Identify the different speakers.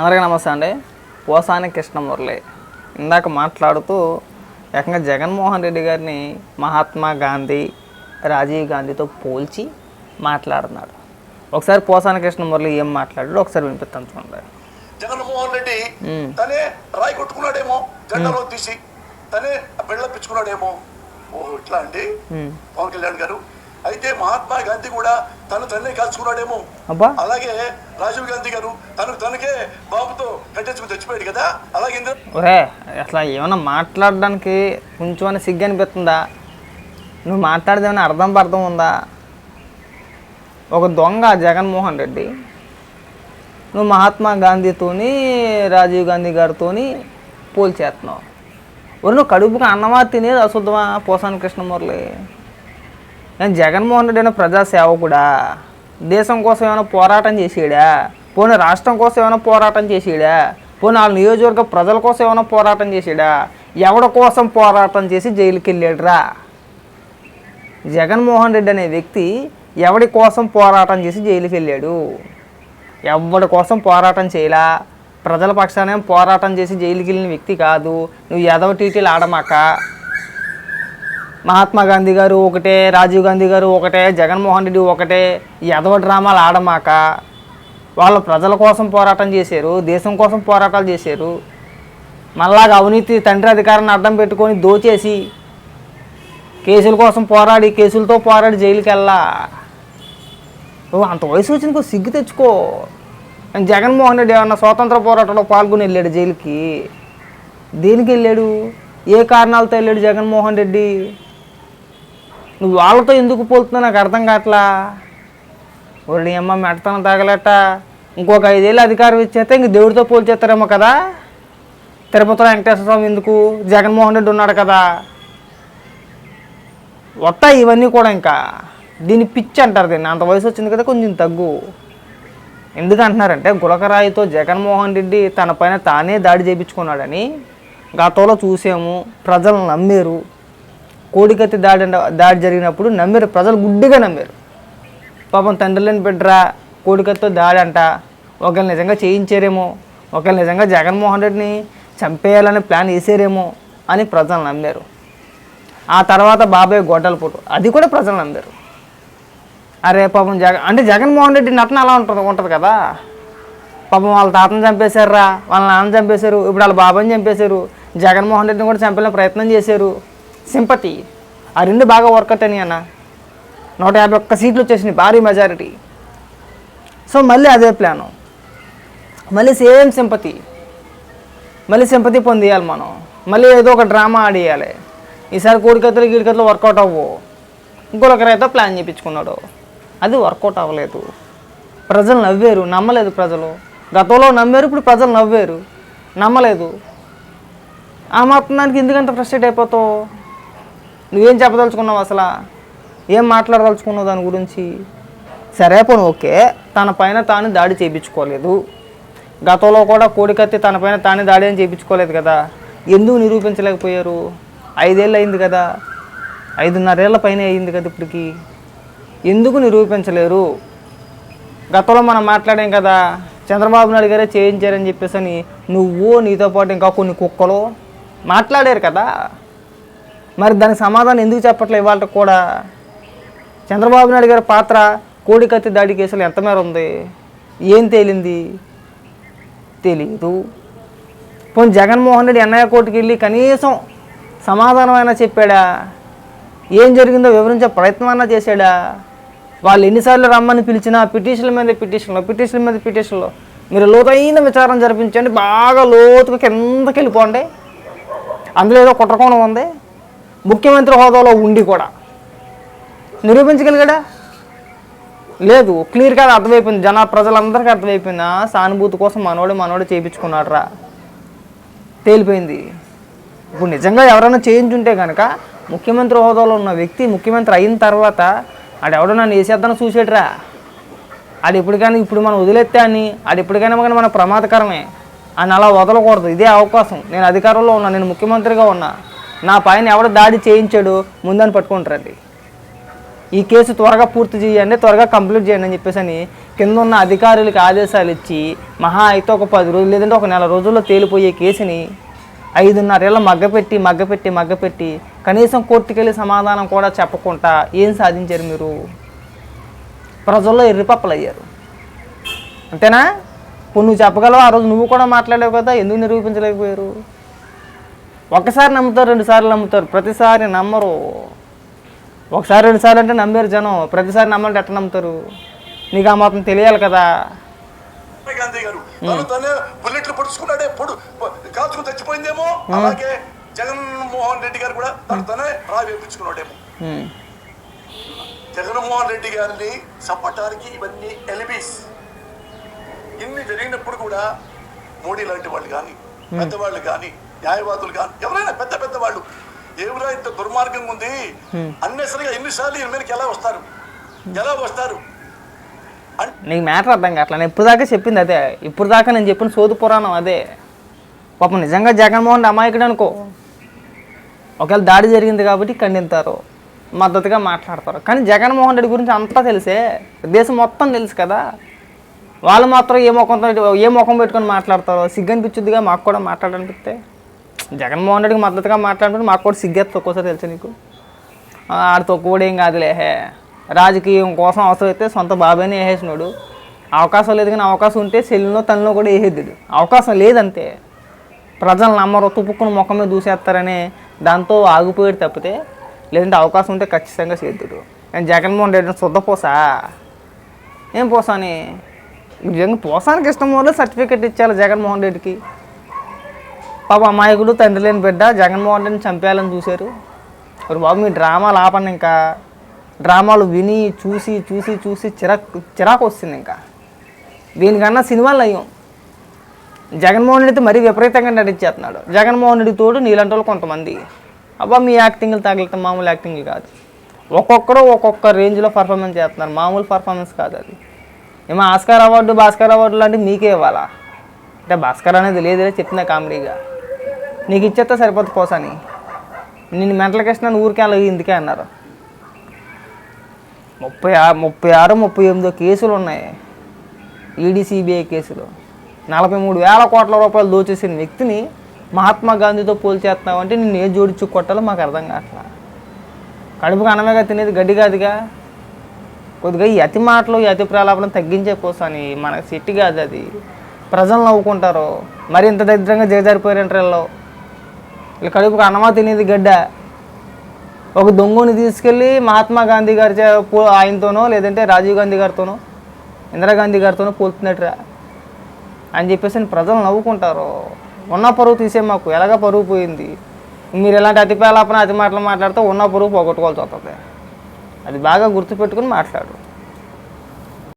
Speaker 1: అందరికీ నమస్తే అండి. పోసాని కృష్ణమురళి. ఇందాక మాట్లాడుతూ ఏకంగా జగన్మోహన్ రెడ్డి గారిని మహాత్మా గాంధీ రాజీవ్ గాంధీతో పోల్చి మాట్లాడుతున్నాడు. ఒకసారి పోసాని కృష్ణమురళి ఏం మాట్లాడాడు ఒకసారి వినిపిస్తాను చూడండి.
Speaker 2: జగన్మోహన్ రెడ్డి. తనే రాయి కొట్టుకున్నాడేమో జెండాలో తీసి తనే పెళ్ళప్పించుకున్నాడేమో ఓ ఇట్లా అండి. పవన్ కళ్యాణ్ గారు అయితే మహాత్మా గాంధీ కూడా తను తన్నే కాల్చుకున్నాడేమో.
Speaker 1: అబ్బా.
Speaker 2: అలాగే రాజీవ్ గాంధీ గారు తనకు తనకే బాబుతో కట్టేసుకుని చచ్చిపోయాడు కదా. అలాగే
Speaker 1: ఒరే అసలు ఏమైనా మాట్లాడడానికి కొంచెం అని సిగ్గు అనిపిస్తుందా? నువ్వు మాట్లాడేది ఏమైనా అర్థం పర్థం ఉందా? ఒక దొంగ జగన్మోహన్ రెడ్డి నువ్వు మహాత్మా గాంధీతోని రాజీవ్ గాంధీ గారితోని పోల్చేస్తున్నావు. ఒరు నువ్వు కడుపుకి అన్నమా తినేది అశుద్ధమా? పోసాని కృష్ణమురళి నేను జగన్మోహన్ రెడ్డి అయినా ప్రజా దేశం కోసం ఏమైనా పోరాటం చేసేడా? పోనీ రాష్ట్రం కోసం ఏమైనా పోరాటం చేసేడా? పోనీ వాళ్ళ నియోజకవర్గ ప్రజల కోసం ఏమైనా పోరాటం చేసేడా? ఎవడ కోసం పోరాటం చేసి జైలుకి వెళ్ళాడురా జగన్మోహన్ రెడ్డి అనే వ్యక్తి ఎవడి కోసం పోరాటం చేసి జైలుకి వెళ్ళాడు ఎవడి కోసం పోరాటం చేయలా? ప్రజల పక్షానే పోరాటం చేసి జైలుకి వెళ్ళిన వ్యక్తి కాదు. నువ్వు ఎదవ టీటీలు ఆడమాక. మహాత్మా గాంధీ గారు ఒకటే రాజీవ్ గాంధీ గారు ఒకటే జగన్మోహన్ రెడ్డి ఒకటే ఎదవ డ్రామాలు ఆడమాక వాళ్ళు ప్రజల కోసం పోరాటం చేశారు దేశం కోసం పోరాటాలు చేశారు. మళ్ళాగా అవినీతి తండ్రి అధికారాన్ని అడ్డం పెట్టుకొని దోచేసి కేసుల కోసం పోరాడి కేసులతో పోరాడి జైలుకి వెళ్ళా ఓ అంత వయసు వచ్చిన సిగ్గు తెచ్చుకో. జగన్మోహన్ రెడ్డి ఏమన్నా స్వాతంత్ర పోరాటంలో పాల్గొని వెళ్ళాడు జైలుకి? దేనికి వెళ్ళాడు? ఏ కారణాలతో వెళ్ళాడు జగన్మోహన్ రెడ్డి? నువ్వు వాళ్ళతో ఎందుకు పోలుతున్నా నాకు అర్థం కావట్లా? ఒడి అమ్మ మెడతనం తాగలేట. ఇంకొక ఐదేళ్ళు అధికారం ఇచ్చేస్తే ఇంక దేవుడితో పోల్చేస్తారేమో కదా? తిరుపతిలో వెంకటేశ్వర స్వామి ఎందుకు? జగన్మోహన్ రెడ్డి ఉన్నాడు కదా. వస్తాయి ఇవన్నీ కూడా ఇంకా. దీన్ని పిచ్చి అంటారు దీన్ని. అంత వయసు వచ్చింది కదా కొంచెం తగ్గు. ఎందుకు అంటున్నారంటే గులకరాయితో జగన్మోహన్ రెడ్డి తన పైన తానే దాడి చేయించుకున్నాడని గతంలో చూసాము. ప్రజలు నమ్మారు. కోడికత్తి దాడి దాడి జరిగినప్పుడు నమ్మారు ప్రజలు గుడ్డిగా నమ్మారు. పాపం తండ్రులని బిడ్డరా కోడికత్తితో దాడి అంట. ఒకళ్ళు నిజంగా చేయించారేమో ఒకళ్ళు నిజంగా జగన్మోహన్ రెడ్డిని చంపేయాలని ప్లాన్ వేసారేమో అని ప్రజలు నమ్మారు. ఆ తర్వాత బాబాయ్ గొడ్డల పుట్టు అది కూడా ప్రజలు నమ్మారు. అరే పాపం జగన్ అంటే జగన్మోహన్ రెడ్డి నటన అలా ఉంటుంది ఉంటుంది కదా. పాపం వాళ్ళ తాతను చంపేశారా వాళ్ళ నాన్న చంపేశారు ఇప్పుడు వాళ్ళ బాబాని చంపేశారు జగన్మోహన్ రెడ్డిని కూడా చంపాలని ప్రయత్నం చేశారు. సింపతి. ఆ రెండు బాగా వర్కౌట్ అని అన్న. నూట యాభై ఒక్క సీట్లు వచ్చేసినాయి భారీ మెజారిటీ సో మళ్ళీ అదే ప్లాను మళ్ళీ సేమ్ సింపతి. మళ్ళీ సింపతి పొందేయాలి మనం. మళ్ళీ ఏదో ఒక డ్రామా ఆడేయాలి ఈసారి కోడికత్తులు గీడికత్తులు వర్కౌట్ అవ్వు. ఇంకొకరైతే ప్లాన్ చేయించుకున్నాడు అది వర్కౌట్ అవ్వలేదు. ప్రజలు నవ్వారు నమ్మలేదు ప్రజలు. గతంలో నమ్మారు ఇప్పుడు ప్రజలు నవ్వారు. నమ్మలేదు. ఆ మాత్రం దానికి ఎందుకంత ఫ్రస్ట్రేట్ అయిపోతావు? నువ్వేం చెప్పదలుచుకున్నావు అసలు? ఏం మాట్లాడదలుచుకున్నావు దాని గురించి? సరే పోను ఓకే. తన పైన తాను దాడి చేయించుకోలేదు. గతంలో కూడా కోడికత్తి తన పైన తానే దాడి అని చేయించుకోలేదు కదా. ఎందుకు నిరూపించలేకపోయారు? ఐదేళ్ళు అయింది కదా. ఐదున్నరేళ్ళ పైన అయింది కదా ఇప్పటికి. ఎందుకు నిరూపించలేరు? గతంలో మనం మాట్లాడాం కదా. చంద్రబాబు నాయుడు గారే చేయించారని చెప్పేసి అని నువ్వు నీతో పాటు ఇంకా కొన్ని కుక్కలు మాట్లాడారు కదా. మరి దానికి సమాధానం ఎందుకు చెప్పట్లే ఇవాళ కూడా? చంద్రబాబు నాయుడు గారి పాత్ర కోడికత్తి దాడి కేసులు ఎంతమేర ఉంది? ఏం తేలింది? తెలీదు. పోనీ జగన్మోహన్ రెడ్డి ఎన్ఐ కోర్టుకి వెళ్ళి కనీసం సమాధానం అయినా చెప్పాడా? ఏం జరిగిందో వివరించే ప్రయత్నం అయినా చేశాడా? వాళ్ళు ఎన్నిసార్లు రమ్మని పిలిచినా పిటిషన్ల మీద పిటిషన్లో పిటిషన్ల మీద పిటిషన్లో. మీరు లోతైన విచారణ జరిపించండి బాగా లోతుగా కిందకి వెళ్ళిపోండి. అందులో ఏదో కుట్రకోణం ఉంది. ముఖ్యమంత్రి హోదాలో ఉండి కూడా. నిరూపించగలిగాడా? లేదు క్లియర్గా అర్థమైపోయింది. జన ప్రజలందరికీ అర్థమైపోయింది? సానుభూతి కోసం మనోడు మనోడు చేయించుకున్నాడు రా తేలిపోయింది. ఇప్పుడు నిజంగా ఎవరైనా చేయించుంటే కనుక ముఖ్యమంత్రి హోదాలో ఉన్న వ్యక్తి ముఖ్యమంత్రి అయిన తర్వాత ఆడెవడో నన్ను వేసేద్దాను చూసేట్రా అది ఎప్పటికైనా ఇప్పుడు మనం వదిలేస్తే అని అది ఎప్పటికైనా కానీ మన ప్రమాదకరమే. అని అలా వదలకూడదు. ఇదే అవకాశం. నేను అధికారంలో ఉన్నా నేను ముఖ్యమంత్రిగా ఉన్నా. నా పైన ఎవడ దాడి చేయించాడు ముందని పట్టుకుంటారండి. ఈ కేసు త్వరగా పూర్తి చేయండి త్వరగా కంప్లీట్ చేయండి అని చెప్పేసి అని కింద ఉన్న అధికారులకు ఆదేశాలు ఇచ్చి మహా అయితే ఒక పది రోజులు లేదంటే ఒక నెల రోజుల్లో తేలిపోయే కేసుని ఐదున్నరేళ్ళ మగ్గపెట్టి మగ్గపెట్టి మగ్గపెట్టి కనీసం కోర్టుకెళ్ళి సమాధానం కూడా చెప్పకుండా ఏం సాధించారు మీరు? ప్రజల్లో ఎర్రిపప్పలు అయ్యారు అంతేనా? ఇప్పుడు నువ్వు చెప్పగలవు? ఆ రోజు నువ్వు కూడా మాట్లాడావు కదా ఎందుకు నిరూపించలేకపోయారు? ఒకసారి నమ్ముతారు రెండు సార్లు నమ్ముతారు ప్రతిసారి నమ్మరు. ఒకసారి రెండు సార్లు అంటే నమ్మారు జనం. ప్రతిసారి నమ్మాలంటే ఎట్లా నమ్ముతారు? నీకు ఆ మాత్రం తెలియాలి కదా.
Speaker 2: గాంధీ గారు తను తనే బుల్లెట్లు పొడుచుకున్నాడే పొడు పొ- కాల్చుకుని చచ్చిపోయిందేమో. అలాగే జగన్మోహన్ రెడ్డి గారు కూడా తను తనే రా వేపించుకున్నాడేమో.
Speaker 1: ఉమ్.
Speaker 2: జగన్మోహన్ రెడ్డి గారిని చంపటానికి ఇవన్నీ ఎలిబీస్. ఇన్ని జరిగినప్పుడు కూడా మోడీ లాంటి వాళ్ళు కానీ పెద్దవాళ్ళు కానీ న్యాయవాదులు కానీ ఎవరైనా పెద్ద పెద్ద వాళ్ళు ఎవరైనా ఇంత దుర్మార్గం ఉంది. అన్నెసరిగా ఎన్నిసార్లు ఈయన మీదకి ఎలా వస్తారు? ఎలా వస్తారు?
Speaker 1: నీకు మ్యాటర్ అర్థం కావట్లా? ఇప్పుడు దాకా చెప్పింది అదే. ఇప్పుడు దాకా నేను చెప్పిన సోదు పురాణం అదే. పాపం నిజంగా జగన్మోహన్ అమాయకుడు అనుకో. ఒకవేళ దాడి జరిగింది కాబట్టి ఖండిస్తారు మద్దతుగా మాట్లాడతారు. కానీ జగన్మోహన్ రెడ్డి గురించి అంతా తెలిసే. దేశం మొత్తం తెలుసు కదా. వాళ్ళు మాత్రం ఏ ముఖంతో ఏ ముఖం పెట్టుకొని మాట్లాడతారో? సిగ్గు అనిపించుద్దిగా మాకు కూడా మాట్లాడనిపిస్తే జగన్మోహన్ రెడ్డికి మద్దతుగా మాట్లాడుకుంటే మాకు కూడా సిగ్గెత్త ఒక్కోసారి తెలుసు నీకు. ఆడ తక్కువడేం కూడా ఏం కాదులే. హే రాజకీయం కోసం అవసరమైతే సొంత బాబాయ్ని వేసేసినాడు. అవకాశం లేదు కానీ అవకాశం ఉంటే సెల్లునో తనలో కూడా వేసేద్దు అవకాశం లేదంతే ప్రజలు నమ్మరు తుప్పుకుని ముఖం మీద దాంతో ఆగిపోయాడు తప్పితే లేదంటే అవకాశం ఉంటే ఖచ్చితంగా చేద్దుడు నేను జగన్మోహన్ రెడ్డిని శుద్ధ పోసా? ఏం పోసాని? నిజంగా పోసానికి ఇష్టం వల్ల సర్టిఫికెట్ ఇచ్చారు జగన్మోహన్ రెడ్డికి. పాప అమాయకుడు తండ్రి లేని బిడ్డ జగన్మోహన్ రెడ్డిని చంపేయాలని చూశారు. మరి బాబు మీ డ్రామాలు ఆపండి ఇంకా. డ్రామాలు విని చూసి చూసి చూసి చిరాకు చిరాకు వస్తుంది ఇంకా. దీనికన్నా సినిమాలు అయ్యాం జగన్మోహన్ రెడ్డి మరీ విపరీతంగా నటించేస్తున్నాడు. జగన్మోహన్ రెడ్డి తోడు నీలాంటి వాళ్ళు కొంతమంది. అబ్బా మీ యాక్టింగ్లు తగిలితే మామూలు యాక్టింగ్లు కాదు. ఒక్కొక్కరు ఒక్కొక్క రేంజ్లో పర్ఫార్మెన్స్ చేస్తున్నారు. మామూలు పర్ఫార్మెన్స్ కాదు అది. ఏమో ఆస్కార్ అవార్డు భాస్కర్ అవార్డు లాంటివి మీకే ఇవ్వాలా? అంటే భాస్కర్ అనేది లేదులే చెప్తున్నా కామెడీగా. నీకు ఇచ్చేస్తే సరిపోతుంది పోసని నిన్ను మెంటలకి కృష్ణ ఊరికే అలాగే ఇందుకే అన్నారు. ముప్పై ఆ- ముప్పై ఆరు ముప్పై ఎనిమిదో కేసులు ఉన్నాయి. ఈడీసీబీఐ కేసులు. నలభై మూడు వేల కోట్ల రూపాయలు దోచేసిన వ్యక్తిని మహాత్మా గాంధీతో పోల్చేస్తున్నావు అంటే నేను ఏ జోడించు కొట్టాలో మాకు అర్థం కావట్లా. కడుపుకు అన్నమేగా తినేది గడ్డి కాదుగా. కొద్దిగా ఈ అతి మాటలు ఈ అతి ప్రలాపనం తగ్గించే కోసని మనకు సిట్టి కాదు అది. ప్రజలు నవ్వుకుంటారు. మరి ఇంత దరిద్రంగా దిగజారిపోయారంటారు వీళ్ళు. వీళ్ళు కడుపుకు అన్నమా తినేది గడ్డ. ఒక దొంగని తీసుకెళ్ళి మహాత్మా గాంధీ గారి చే- పో- ఆయనతోనో లేదంటే రాజీవ్ గాంధీ గారితోనో ఇందిరాగాంధీ గారితోనో పోల్తున్నట్టురా అని చెప్పేసి ప్రజలు నవ్వుకుంటారు. ఉన్న పరువు తీసే మాకు ఎలాగ పరువు పోయింది? మీరు ఎలాంటి అతి పేలాపన అతి మాటలు మాట్లాడితే ఉన్న పరువు పోగొట్టుకోవాల్సి వస్తుంది. అది బాగా గుర్తుపెట్టుకుని మాట్లాడు.